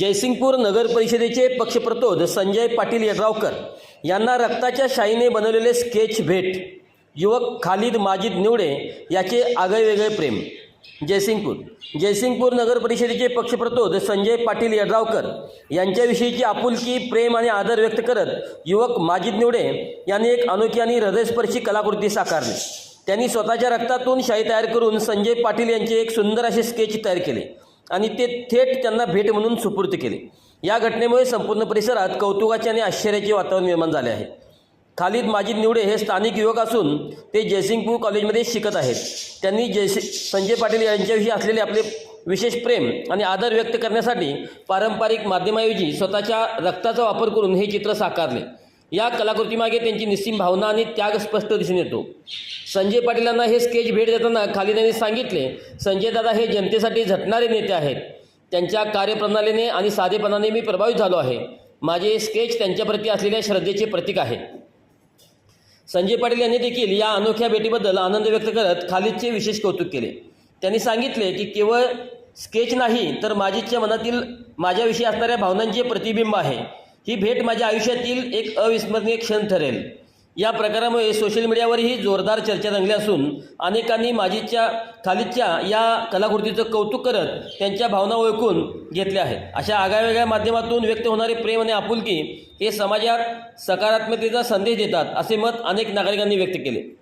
जयसिंगपूर नगर परिषदेचे पक्षप्रतोद संजय पाटील यड्रावकर यांना रक्ताच्या शाईने बनवलेले स्केच भेट. युवक खालिद माजिद निवडे याचे आगळेवेगळे प्रेम. जयसिंगपूर. जयसिंगपूर नगर परिषदेचे पक्षप्रतोद संजय पाटील यड्रावकर यांच्याविषयीची आपुलकी प्रेम आणि आदर व्यक्त करत युवक माजिद निवडे यांनी एक अनोखी आणि हृदयस्पर्शी कलाकृती साकारली. त्यांनी स्वतःच्या रक्तातून शाई तयार करून संजय पाटील यांचे एक सुंदर असे स्केच तयार केले. आणि ते थेट त्यांना भेट म्हणून सुपूर्त केले. या घटनेमुळे संपूर्ण परिसरात कौतुकाचे आणि आश्चर्याचे वातावरण निर्माण झाले आहे. खालिद माजिद निवडे हे स्थानिक युवक असून ते जयसिंगपूर कॉलेजमध्ये शिकत आहेत. त्यांनी जयसि संजय पाटील यांच्याविषयी असलेले आपले विशेष प्रेम आणि आदर व्यक्त करण्यासाठी पारंपरिक माध्यमाऐवजी स्वतःच्या रक्ताचा वापर करून हे चित्र साकारले. या कलाकृतीमागे त्यांची निस्सीम भावना आणि त्याग स्पष्ट दिसून येतो. संजय पाटीलांना हे स्केच भेट देताना खाली त्यांनी सांगितले संजय दादा हे जनतेसाठी झटणारे नेते आहेत. त्यांच्या कार्यप्रणालीने आणि साधेपणाने मी प्रभावित झालो आहे. माझे स्केच त्यांच्याप्रती असलेल्या श्रद्धेचे प्रतीक आहे. संजय पाटील यांनी देखील या अनोख्या भेटीबद्दल आनंद व्यक्त करत खालिदचे विशेष कौतुक केले. त्यांनी सांगितले की केवळ स्केच नाही तर माझीच्या मनातील माझ्याविषयी असणाऱ्या भावनांचे प्रतिबिंब आहे. ही भेट माझ्या आयुष्यातील एक अविस्मरणीय क्षण ठरेल. या प्रकारामुळे सोशल मीडियावरही जोरदार चर्चा रंगली असून अनेकांनी माझीच्या खालीच्या या कलाकृतीचं कौतुक करत त्यांच्या भावना ओळखून घेतल्या आहेत. अशा आगळ्यावेगळ्या माध्यमातून व्यक्त होणारे प्रेम आणि आपुलकी हे समाजात सकारात्मकतेचा संदेश देतात असे मत अनेक नागरिकांनी व्यक्त केले.